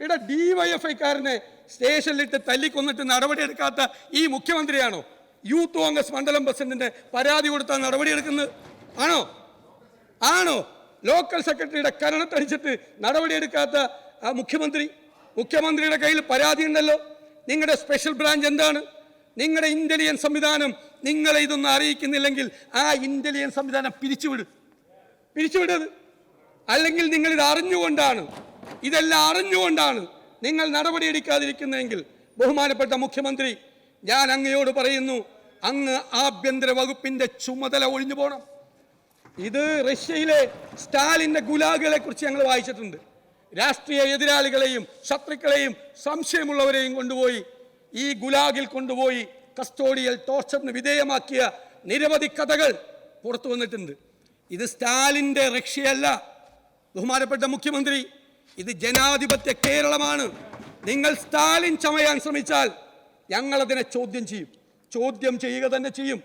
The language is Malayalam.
ഇവിടെ ഡിവൈഎഫ്ഐക്കാരനെ സ്റ്റേഷനിലിട്ട് തല്ലിക്കൊന്നിട്ട് നടപടിയെടുക്കാത്ത ഈ മുഖ്യമന്ത്രിയാണോ? യൂത്ത് കോൺഗ്രസ് മണ്ഡലം പ്രസിഡന്റിന്റെ പരാതി കൊടുത്താൽ നടപടിയെടുക്കുന്നത്. ആണോ? ആണോ? ലോക്കൽ സെക്രട്ടറിയുടെ കരണത്തടിച്ചിട്ട് നടപടിയെടുക്കാത്ത ആ മുഖ്യമന്ത്രി? മുഖ്യമന്ത്രിയുടെ കയ്യിൽ പരാതി ഉണ്ടല്ലോ. നിങ്ങളുടെ സ്പെഷ്യൽ ബ്രാഞ്ച് എന്താണ്? നിങ്ങളുടെ ഇന്റലിജൻസ് സംവിധാനം നിങ്ങളെ ഇതൊന്നും അറിയിക്കുന്നില്ലെങ്കിൽ ആ ഇന്റലിജൻസ് സംവിധാനം പിരിച്ചുവിട്. പിരിച്ചുവിടത് അല്ലെങ്കിൽ നിങ്ങൾ അറിഞ്ഞുകൊണ്ടാണ്. ഇതെല്ലാം അറിഞ്ഞുകൊണ്ടാണ് നിങ്ങൾ നടപടിയെടുക്കാതിരിക്കുന്നതെങ്കിൽ ബഹുമാനപ്പെട്ട മുഖ്യമന്ത്രി ഞാൻ അങ്ങയോട് പറയുന്നു അങ്ങ് ആഭ്യന്തര വകുപ്പിന്റെ ചുമതല ഒഴിഞ്ഞു പോകണം ഇത് റഷ്യയിലെ സ്റ്റാലിന്റെ ഗുലാഗുകളെ കുറിച്ച് ഞങ്ങൾ വായിച്ചിട്ടുണ്ട്. രാഷ്ട്രീയ എതിരാളികളെയും ശത്രുക്കളെയും സംശയമുള്ളവരെയും കൊണ്ടുപോയി ഈ ഗുലാഗിൽ കൊണ്ടുപോയി കസ്റ്റോഡിയൽ ടോർച്ചറിന് വിധേയമാക്കിയ നിരവധി കഥകൾ പുറത്തു വന്നിട്ടുണ്ട്. ഇത് സ്റ്റാലിന്റെ റഷ്യയല്ല ബഹുമാനപ്പെട്ട മുഖ്യമന്ത്രി ഇത് ജനാധിപത്യ കേരളമാണ്. നിങ്ങൾ സ്റ്റാലിൻ ചമയാൻ ശ്രമിച്ചാൽ ഞങ്ങളതിനെ ചോദ്യം ചെയ്യും. ചോദ്യം ചെയ്യുക തന്നെ ചെയ്യും.